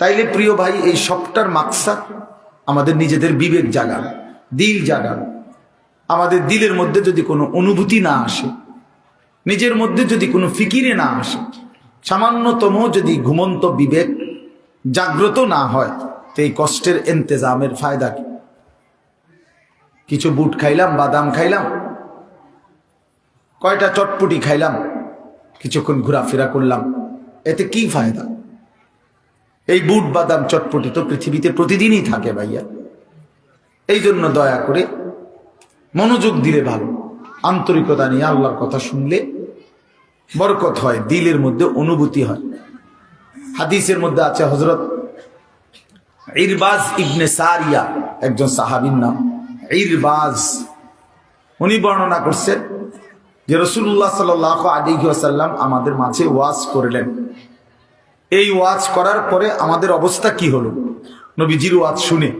তাইলে প্রিয় ভাই, এই সবটার মাকসাদ আমাদের নিজেদের বিবেক জাগান, দিল জাগান। আমাদের দিলের মধ্যে যদি কোনো অনুভূতি না আসে, নিজের মধ্যে যদি কোনো ফিকিরে না আসে, সামান্যতম যদি ঘুমন্ত বিবেক জাগ্রত না হয়, তো এই কষ্টের এন্তেজামের ফায়দা কি? কিছু বুট খাইলাম, বাদাম খাইলাম, কয়টা চটপটি খাইলাম, কিছুক্ষণ ঘোরাফেরা করলাম, এতে কি ফায়দা? এই বুট বাদাম চটপটি তো পৃথিবীতে প্রতিদিনই থাকে ভাইয়া। এই জন্য দয়া করে মনোযোগ দিলে ভালো। আন্তরিকতা নিয়ে আল্লাহর কথা শুনলে বরকত হয়, দিলের মধ্যে অনুভূতি হয়। হাদিসের মধ্যে আছে হজরত ইরবাজ ইবনে সারিয়া, একজন সাহাবির নাম। ইরবাজ। উনি বর্ণনা করছেন যে রসুল্লাহ সাল আলী আসাল্লাম আমাদের মাঝে ওয়াজ করলেন। এই ওয়াজ করার পরে আমাদের অবস্থা কি হলো? নবীজির ওয়াজ শুনে।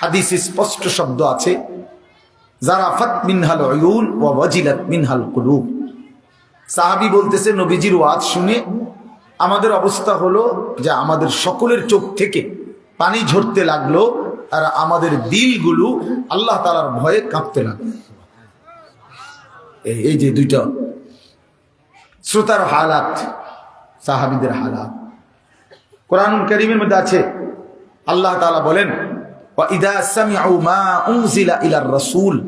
হাদিস স্পষ্ট শব্দ আছে জারাফাত মিনহাল অয়ুন ও ওয়াজিলাত মিনহাল কুলুব। সাহাবি বলতেছে, নবীজির ওয়াজ শুনে আমাদের অবস্থা হলো যে আমাদের সকলের চোখ থেকে পানি ঝরতে লাগল আর আমাদের দিলগুলো আল্লাহ তালার ভয়ে কাঁপতে লাগল। এই যে দুইটা শ্রোতার হালাত সাহাবিদের হালাত। কোরআন করিমের মধ্যে আছে, আল্লাহ তালা বলেন রসুল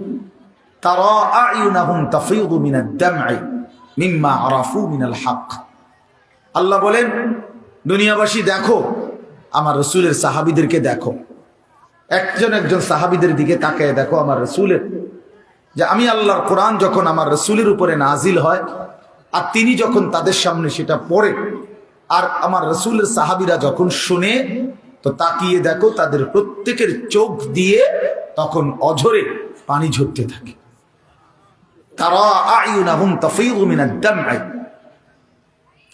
আল্লাহ বলেন, দুনিয়াবাসী দেখো, আমার রসুলের সাহাবিদেরকে দেখো। একজন একজন সাহাবিদের দিকে তাকে দেখো আমার রসুলের। যে আমি আল্লাহর কোরআন যখন আমার রসুলের উপরে নাজিল হয় আর তিনি যখন তাদের সামনে সেটা পড়ে, আর আমার রসুলের সাহাবিরা যখন শুনে, তো তাকিয়ে দেখো তাদের প্রত্যেকের চোখ দিয়ে তখন অঝরে পানি ঝরতে থাকে। তারা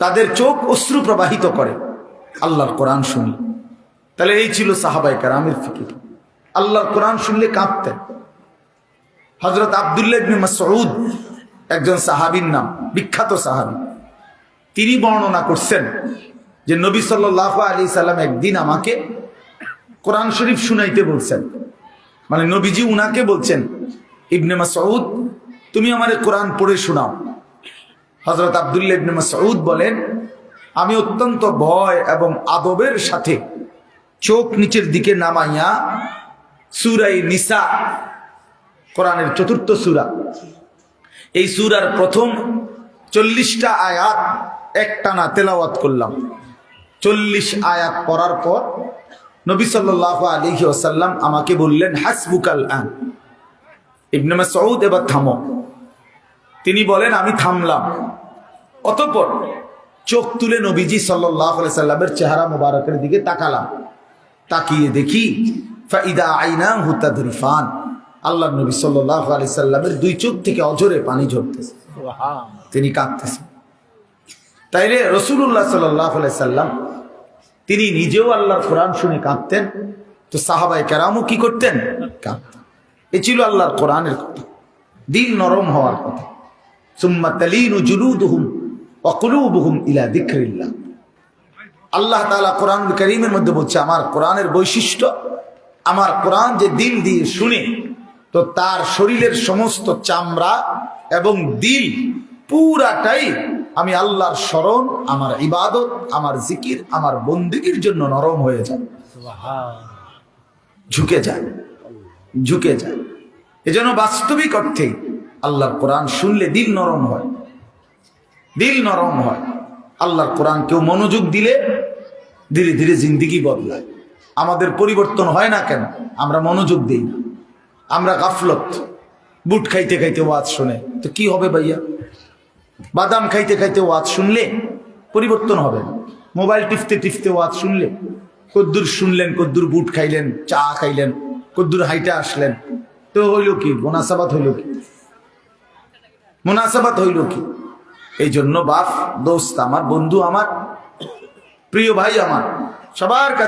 তাদের চোখ অশ্রু প্রবাহিত করে। আল্লাহর কোরআন শুনি তাহলে এই ছিল সাহাবাই কারামের ফিকির। আল্লাহর কোরআন শুনলে কাঁপতেন হজরত আবদুল্লাহ মাসউদ, একজন সাহাবীর নাম। বিখ্যাত সাহাবী। তিনি বর্ণনা করছেন যে নবী সাল্লাল্লাহু আলাইহি সাল্লাম একদিন আমাকে কোরআন শরীফ শুনাইতে বলছেন। মানে নবীজি উনাকে বলছেন, ইবনে মাসউদ, তুমি আমারে কোরআন পড়ে শোনাও। হজরত আবদুল্লা ইবনে মাসউদ বলেন, আমি অত্যন্ত ভয় এবং আদবের সাথে চোখ নিচের দিকে নামাইয়া সুরাই নিসা, কোরআনের চতুর্থ সুরা, এই সুরার প্রথম চল্লিশটা আয়াত একটানা তেলাওয়াত করলাম। চল্লিশ আয়াত পড়ার পর নবী সাল্লাহ আলিহি ওসাল্লাম আমাকে বললেন, হাসবুকাল আন। ইবনে মাসউদ এবার থামো। তিনি বলেন, আমি থামলাম। অতঃপর চোখ তুলে নবীজি সাল্লাহ সাল্লামের চেহারা মোবারকের দিকে তাকালাম। তাকিয়ে দেখি, ফাইদা আইনা হুতাদরিফান আল্লাহ নবী সাল্লাহ আলি সাল্লামের দুই চোখ থেকে অজরে পানি ঝরতেছে। তিনি কাঁদতেছেন। তাইলে রসুল্লাহ সাল্লাহ সাল্লাম, তিনি নিজেও আল্লাহর কোরআন শুনে কাঁদতেন। তো সাহাবাই কেরামও কি করতেন? কাঁদতেন। এ ছিল আল্লাহর কোরআনের কথা। দিল নরম হওয়ার কথা। সুম্মা তালিনু জুলুদুহুম অকুলুবুহুম ইলা দিকরিল্লাহ আল্লাহ তাআলা কোরআন করিমের মধ্যে বলছে, আমার কোরআনের বৈশিষ্ট্য, আমার কোরআন যে দিল দিয়ে শুনে তো তার শরীরের সমস্ত চামড়া এবং দিল পুরাটাই আমি আল্লাহর স্মরণ আমার ইবাদত আমার জিকির আমার বন্দিগির জন্য নরম হয়ে যায়। ঝুঁকে যায় ঝুঁকে যায়। এজন্য বাস্তবিক অর্থে আল্লাহর কোরআন শুনলে দিল নরম হয়। দিল নরম হয়। আল্লাহর কোরআন কেউ মনোযোগ দিলে ধীরে ধীরে জিন্দিগি বদলায়। আমাদের পরিবর্তন হয় না কেন? আমরা মনোযোগ দিই না। আমরা গাফলত। বুট খাইতে খাইতে ওয়াজ শুনে। তো কি হবে ভাইয়া? বাদাম খাইতে খাইতে ওয়াজ শুনলে পরিবর্তন হবে। মোবাইল টিপতে টিপতে ওয়াজ শুনলে কদ্দুর শুনলেন, কদ্দুর বুট খাইলেন, চা খাইলেন, কদ্দুর হাইটা আসলেন। তো হইল কি? মোনাসাবাত হইল কি? মোনাসাবাত হইল কি? এই জন্য বাপ, দোস্ত আমার, বন্ধু আমার, প্রিয় ভাই আমার, সবার কাছে